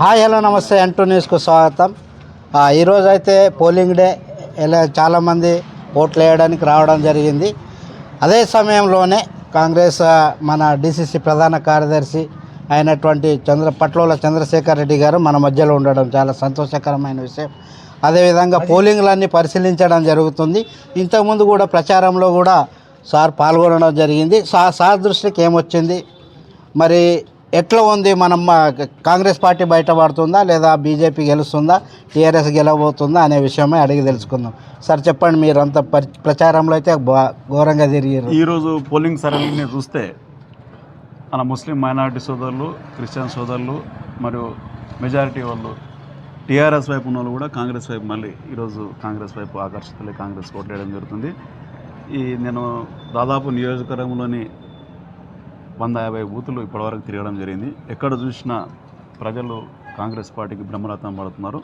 Hi hello నమస్తే. అంటూ న్యూస్కు స్వాగతం. ఈరోజు అయితే పోలింగ్ డే. ఇలా చాలామంది ఓట్లు వేయడానికి రావడం జరిగింది. అదే సమయంలోనే కాంగ్రెస్ మన డిసిసి ప్రధాన కార్యదర్శి అయినటువంటి చంద్ర పట్లోల చంద్రశేఖర్ రెడ్డి గారు మన మధ్యలో ఉండడం చాలా సంతోషకరమైన విషయం. అదేవిధంగా పోలింగ్లన్నీ పరిశీలించడం జరుగుతుంది. ఇంతకుముందు కూడా ప్రచారంలో కూడా సార్ పాల్గొనడం జరిగింది. సా సార్ దృష్టికి ఏమొచ్చింది? మరి ఎట్లా ఉంది మనం కాంగ్రెస్ పార్టీ బయటపడుతుందా లేదా బీజేపీ గెలుస్తుందా టీఆర్ఎస్ గెలవబోతుందా అనే విషయమే అడిగి తెలుసుకుందాం. సార్ చెప్పండి మీరు అంత ప్రచారంలో అయితే ఘోరంగా తిరిగారు. ఈరోజు పోలింగ్ సరళిని చూస్తే మన ముస్లిం మైనారిటీ సోదరులు క్రిస్టియన్ సోదరులు మరియు మెజారిటీ వాళ్ళు టీఆర్ఎస్ వైపు ఉన్న వాళ్ళు కూడా కాంగ్రెస్ వైపు మళ్ళీ ఈరోజు కాంగ్రెస్ వైపు ఆకర్షితులై కాంగ్రెస్ ఓట్లేయడం జరుగుతుంది. ఈ నేను దాదాపు నియోజకవర్గంలోని వంద యాభై బూతులు ఇప్పటివరకు తిరగడం జరిగింది. ఎక్కడ చూసినా ప్రజలు కాంగ్రెస్ పార్టీకి బ్రహ్మరథం పడుతున్నారు.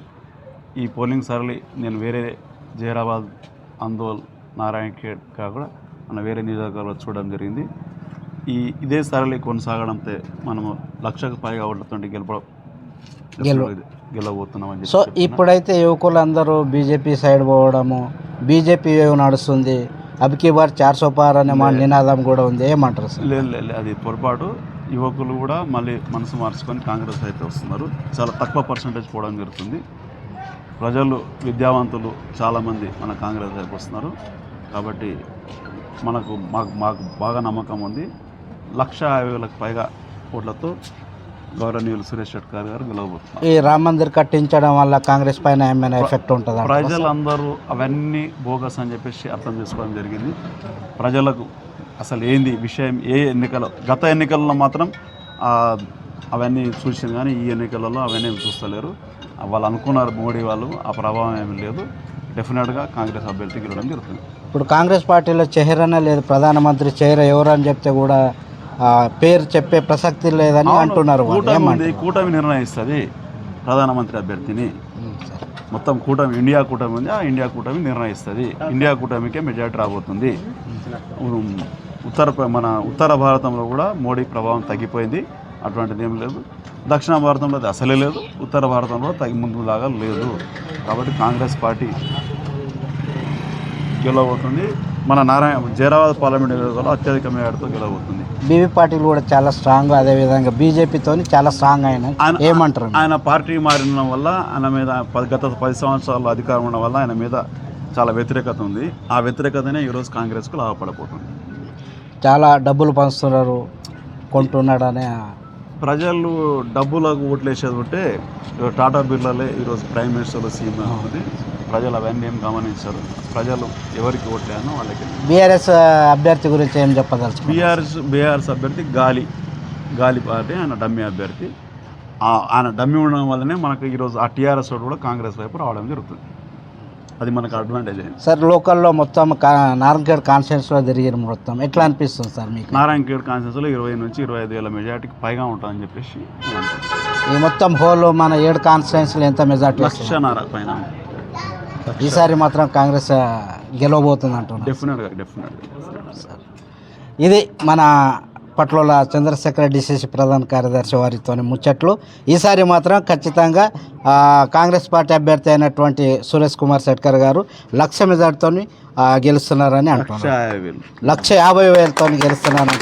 ఈ పోలింగ్ సరళి నేను వేరే జహీరాబాద్ అందోల్ నారాయణ ఖేడ్ కాకుండా మన వేరే నియోజకవర్గాల్లో చూడడం జరిగింది. ఈ ఇదే సరళి కొనసాగడంతో మనము లక్షకు పైగా ఓట్లతో గెలప గెలవ- గెలవబోతున్నామని సో. ఇప్పుడైతే యువకులందరూ బీజేపీ సైడ్ పోవడము బీజేపీ నడుస్తుంది. అబ్కి బార్ చార్ సో పార్ అనే మా నినాదం కూడా ఉంది. ఏమంటారు సార్? లేదు లేదు లేదు, అది పొరపాటు. యువకులు కూడా మళ్ళీ మనసు మార్చుకొని కాంగ్రెస్ అయితే వస్తున్నారు. చాలా తక్కువ పర్సంటేజ్ పోవడం జరుగుతుంది. ప్రజలు విద్యావంతులు చాలామంది మన కాంగ్రెస్ వైపు వస్తున్నారు. కాబట్టి మనకు మాకు మాకు బాగా నమ్మకం ఉంది. లక్ష యాభై వేలకు పైగా ఓట్లతో గౌరవనీయులు సురేష్ షెట్కర్ గారు గెలవబోతున్నారు. ఈ రామ్ మందిర్ కట్టించడం వల్ల కాంగ్రెస్ పైన ఏమైనా ఎఫెక్ట్ ఉంటుందా? ప్రజలందరూ అవన్నీ బోగస్ అని చెప్పేసి అర్థం చేసుకోవడం జరిగింది. ప్రజలకు అసలు ఏంది విషయం? ఏ ఎన్నికల గత ఎన్నికల్లో మాత్రం అవన్నీ చూసింది కానీ ఈ ఎన్నికలలో అవన్నీ ఏమి చూస్తలేరు. వాళ్ళు అనుకున్నారు మోడీ వాళ్ళు ఆ ప్రభావం ఏమీ లేదు. డెఫినెట్గా కాంగ్రెస్ అభ్యర్థి గెలవడం జరుగుతుంది. ఇప్పుడు కాంగ్రెస్ పార్టీలో చెహరనే లేదు. ప్రధానమంత్రి చెహర ఎవరు అని చెప్తే కూడా పేరు చెప్పే ప్రసక్తి లేదని అంటున్నారు. కూటమి? కూటమి నిర్ణయిస్తుంది ప్రధానమంత్రి అభ్యర్థిని. మొత్తం కూటమి ఇండియా కూటమి ఉంది ఆ ఇండియా కూటమి నిర్ణయిస్తుంది. ఇండియా కూటమికే మెజార్టీ రాబోతుంది. ఉత్తర మన ఉత్తర భారతంలో కూడా మోడీ ప్రభావం తగ్గిపోయింది. అటువంటిది ఏం లేదు. దక్షిణ భారతంలో అది అసలే లేదు. ఉత్తర భారతంలో తగ్గి ముందులాగా లేదు. కాబట్టి కాంగ్రెస్ పార్టీ గెలవబోతుంది. మన నారాయణ జైరాబాద్ పార్లమెంట్ నియోజకవర్గంలో అత్యధిక మేరతో గెలవబోతుంది. బీవీ పార్టీలు కూడా చాలా స్ట్రాంగ్ అదే విధంగా బీజేపీతో చాలా స్ట్రాంగ్ అయిన ఆయన- ఏమంటారు? ఆయన పార్టీ మారిన వల్ల ఆయన మీద గత పది సంవత్సరాలు అధికారం ఉండడం వల్ల ఆయన మీద చాలా వ్యతిరేకత ఉంది. ఆ వ్యతిరేకతనే ఈరోజు కాంగ్రెస్కు లాభపడబోతుంది. చాలా డబ్బులు పంచుతున్నారు కొంటున్నాడనే ప్రజలు డబ్బులకు ఓట్లేసేది ఉంటే టాటా బిర్లాలే ఈరోజు ప్రైమ్ మినిస్టర్ సీఎం అవుతుంది. ప్రజలు అవన్నీ ఏం గమనించారు. ప్రజలు ఎవరికి ఓట్లేనో వాళ్ళకి. బీఆర్ఎస్ అభ్యర్థి గురించి ఏం చెప్పదలుచుకున్నారు? బీఆర్ఎస్ బీఆర్ఎస్ అభ్యర్థి గాలి. గాలి పార్టీ ఆయన డమ్మి అభ్యర్థి. ఆయన డమ్మి ఉండడం వల్లనే మనకు ఈరోజు ఆ టీఆర్ఎస్ కూడా కాంగ్రెస్ వైపు రావడం జరుగుతుంది. అది మనకు అడ్వాంటేజ్ అయింది సార్ లోకల్లో మొత్తం నారాయణఖేడ్ కాన్స్టిట్యూన్స్లో తిరిగిరు మొత్తం ఎట్లా అనిపిస్తుంది సార్ మీకు? నారాయణ ఖేడ్ కాన్స్టిట్యూన్సీలో ఇరవై నుంచి ఇరవై ఐదు వేల మెజార్టీకి పైగా ఉంటుందని చెప్పేసి. ఈ మొత్తం హోల్ మన ఏడు కాన్స్టిట్యూన్స్లో ఎంత మెజార్టీ లక్షన్నర పైన. ఈసారి మాత్రం కాంగ్రెస్ గెలవబోతుంది అంటున్నారు. డెఫినెట్గా డెఫినెట్గా సార్. ఇది మన పట్ల చంద్రశేఖర డిసిసి ప్రధాన కార్యదర్శి వారితో ముచ్చట్లు. ఈసారి మాత్రం ఖచ్చితంగా ఆ, కాంగ్రెస్ పార్టీ అభ్యర్థి అయినటువంటి సురేష్ కుమార్ శెట్కర్ గారు లక్ష మెజార్టీతో గెలుస్తున్నారని అంటున్నారు. లక్ష యాభై వేలతో గెలుస్తున్నారని